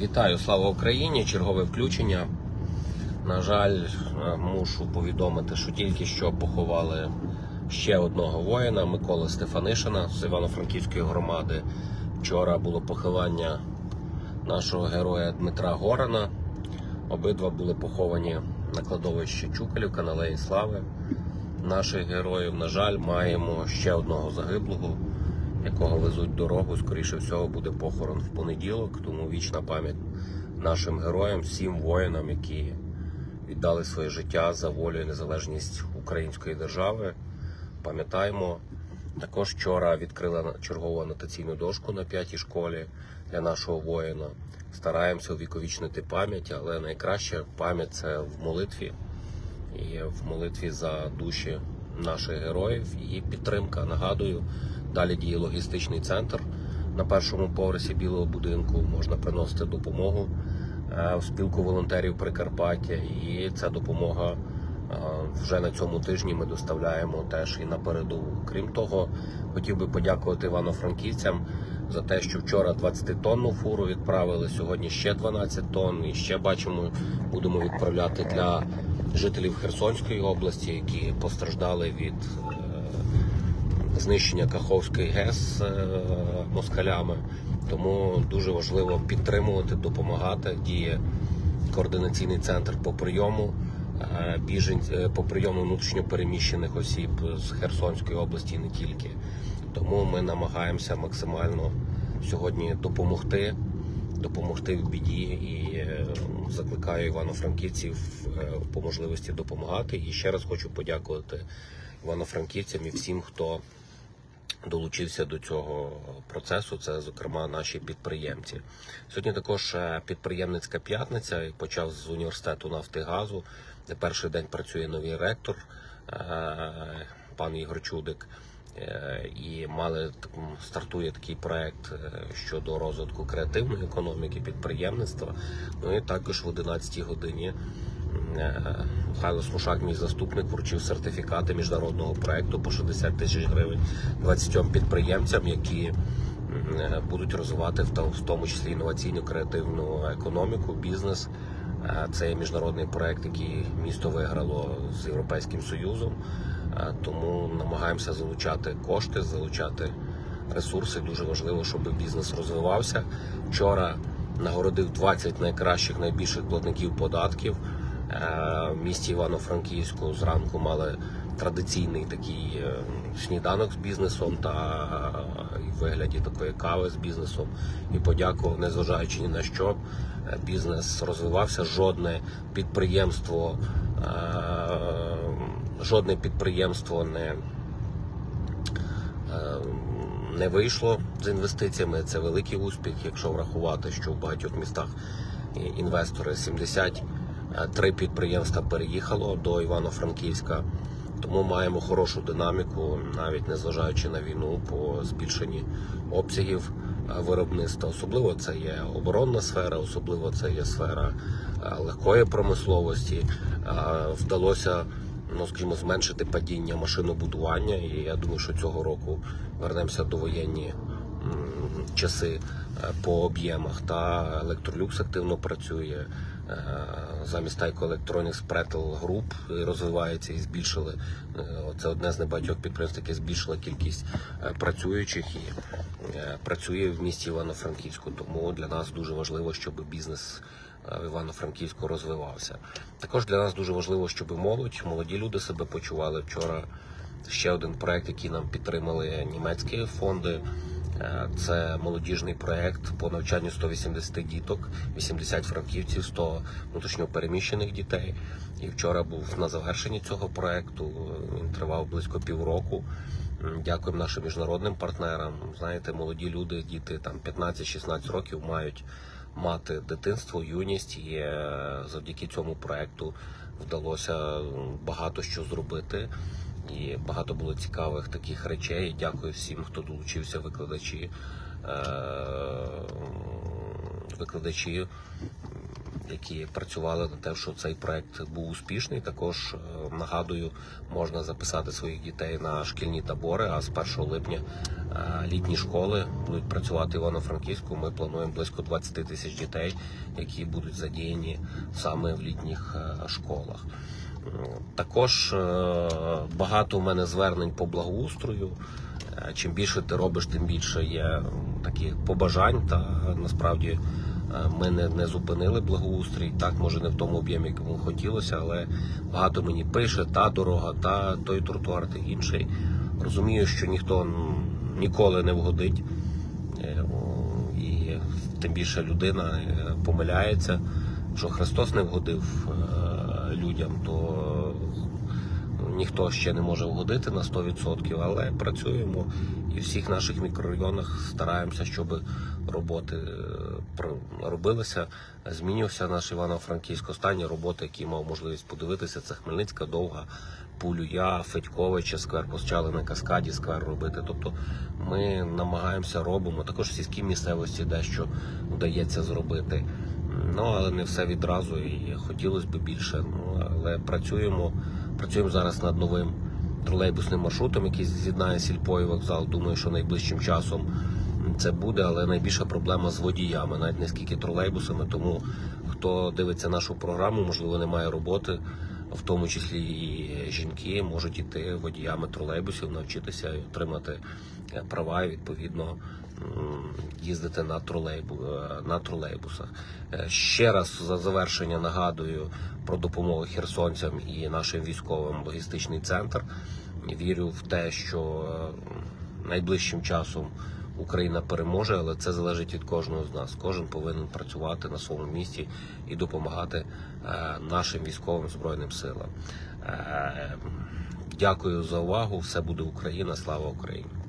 Вітаю, слава Україні! Чергове включення. На жаль, е, мушу повідомити, що тільки що поховали ще одного воїна Миколи Стефанишина з Івано-Франківської громади. Вчора було поховання нашого героя Дмитра Горана. Обидва були поховані на кладовищі Чукалівка на Алеї Слави. Наших героїв, на жаль, маємо ще одного загиблого, якого везуть дорогу. Скоріше всього буде похорон в понеділок. Тому вічна пам'ять нашим героям, всім воїнам, які віддали своє життя за волю і незалежність української держави. Пам'ятаємо, також вчора відкрила чергову анотаційну дошку на п'ятій школі для нашого воїна. Стараємося увіковічнити пам'ять, але найкраща пам'ять це в молитві. І в молитві за душі наших героїв і підтримка. Нагадую, далі діє логістичний центр на першому поверсі білого будинку. Можна приносити допомогу е, в спілку волонтерів Прикарпаття, і ця допомога е, вже на цьому тижні ми доставляємо теж і на передову. Крім того, хотів би подякувати івано-франківцям за те, що вчора 20-тонну фуру відправили. Сьогодні ще 12 тонн. І ще бачимо, будемо відправляти для жителів Херсонської області, які постраждали від е, знищення Каховської ГЕС е, москалями. Тому дуже важливо підтримувати, допомагати. Діє координаційний центр по прийому е, біженців по прийому внутрішньопереміщених осіб з Херсонської області і не тільки. Тому ми намагаємося максимально сьогодні допомогти, допомогти в біді і е, закликаю івано-франківців е, по можливості допомагати. І ще раз хочу подякувати івано-франківцям і всім, хто долучився до цього процесу. Це, зокрема, наші підприємці. Сьогодні також е, підприємницька п'ятниця. Почав з університету нафтигазу, де перший день працює новий ректор, е, пан Ігор Чудик. Е, І мали стартує такий проект щодо розвитку креативної економіки, підприємництва. Ну і також в 11 годині Михайло Смушак, мій заступник, вручив сертифікати міжнародного проекту по 60 тисяч гривень 20 підприємцям, які е, будуть розвивати в тому- числі інноваційну креативну економіку, бізнес. Е, Це міжнародний проект, який місто виграло з Європейським Союзом. Е, Тому намагаємося залучати кошти, залучати ресурси. Дуже важливо, щоб бізнес розвивався. Вчора нагородив 20 найкращих, найбільших платників податків. Е, в місті Івано-Франківську зранку мали традиційний такий е, сніданок з бізнесом та е, в вигляді такої кави з бізнесом і подякував, незважаючи ні на що бізнес розвивався. Жодне підприємство, жодне підприємство не не вийшло з інвестиціями. Це великий успіх, якщо врахувати, що в багатьох містах інвестори 70 Е, три підприємства переїхало до Івано-Франківська, тому маємо хорошу динаміку, навіть незважаючи на війну по збільшенні обсягів е, виробництва. Особливо це є оборонна сфера, особливо це є сфера е, легкої промисловості. Вдалося ну, скажімо, зменшити падіння машинобудування. І я думаю, що цього року вернемося до воєнні часи по об'ємах. Та електролюкс активно працює е, Замість Тайко Electronics Pretel Group розвивається і збільшили. е, Це одне з небагатьох підприємств, яке збільшило кількість е, працюючих і працює в місті Івано-Франківську. Тому для нас дуже важливо, щоб бізнес в Івано-Франківську розвивався. Також для нас дуже важливо, щоб молодь, молоді люди себе почували. Вчора ще один проект, який нам підтримали німецькі фонди. Е, Це молодіжний проект по навчанню 180 діток, 80 франківців, 100 внутрішньопереміщених дітей. І вчора був на завершенні цього проекту. Він тривав близько півроку. Дякуємо нашим міжнародним партнерам. Знаєте, молоді люди, діти там 15-16 років мають мати дитинство, юність, і е, завдяки цьому проекту вдалося багато що зробити. І багато було цікавих таких речей. Дякую всім, хто долучився, викладачі, е, викладачі які працювали на те, що цей проект був успішний. Також е, нагадую, можна записати своїх дітей на шкільні табори. А з 1 липня е, літні школи будуть працювати Івано-Франківську. Ми плануємо близько 20 тисяч дітей, які будуть задіяні саме в літніх школах. Також е, багато у мене звернень по благоустрою. Е, Чим більше ти робиш, тим більше є таких побажань. Та насправді е, ми не, не зупинили благоустрій. Так, може не в тому об'ємі, якому хотілося, але багато мені пише та дорога, та той тротуар, та інший. Розумію, що ніхто ніколи не вгодить. І тим більше людина помиляється, що Христос не вгодив людям, то ніхто ще не може вгодити на 100%, але працюємо і в всіх наших мікрорайонах стараємося, щоб роботи е, робилися. Змінився наш Івано-Франківськ. Останні роботи, які мав можливість подивитися, це Хмельницька довга. Пулюя, Федьковича, сквер почали на каскаді сквер робити. Тобто ми намагаємося робимо. Також в сільській місцевості дещо вдається зробити. Ну але не все відразу і хотілося б більше. Ну але працюємо. Працюємо зараз над новим тролейбусним маршрутом, який з'єднає сільпо вокзал. Думаю, що найближчим часом це буде, але найбільша проблема з водіями, навіть не скільки тролейбусами. Тому хто дивиться нашу програму, можливо, немає роботи, в тому числі і жінки можуть іти водіями тролейбусів, навчитися і отримати права і відповідно їздити на, тролейбу, е, на тролейбусах. Е, Ще раз за завершення нагадую про допомогу херсонцям і нашим військовим логістичний центр. Вірю в те, що е, найближчим часом Україна переможе, але це залежить від кожного з нас. Кожен повинен працювати на своєму місці і допомагати нашим військовим збройним силам. Дякую за увагу. Все буде Україна. Слава Україні!